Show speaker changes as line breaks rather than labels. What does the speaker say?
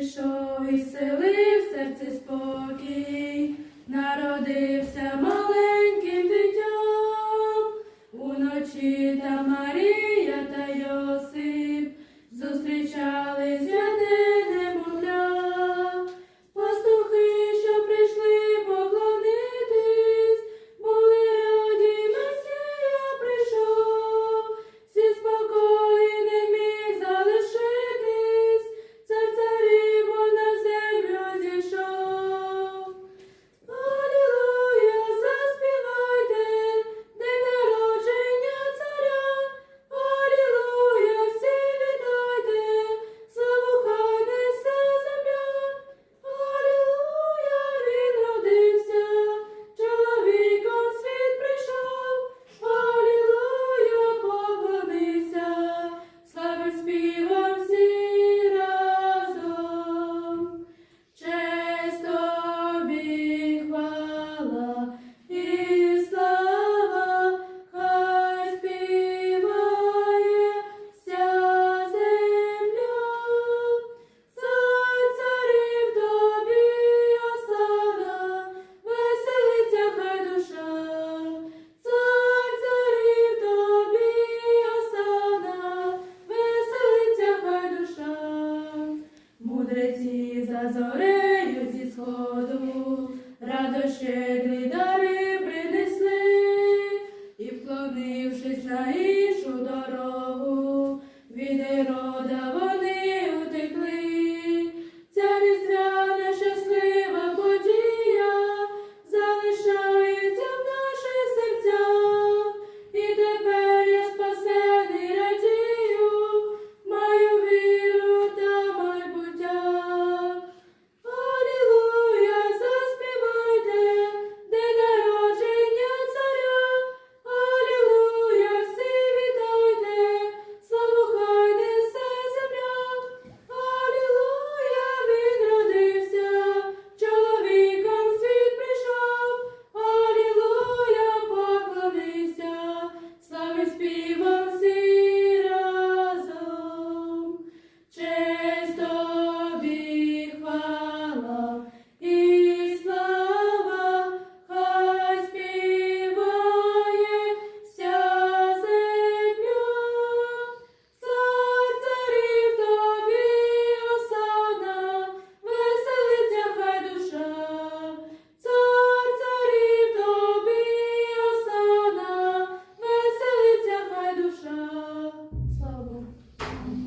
прийшов і селив серце спокій, народився маленьким дитям, уночі та Марія. зарею зі сходу, радо щедрі дари принесли і, вклонившись на іншу дорогу.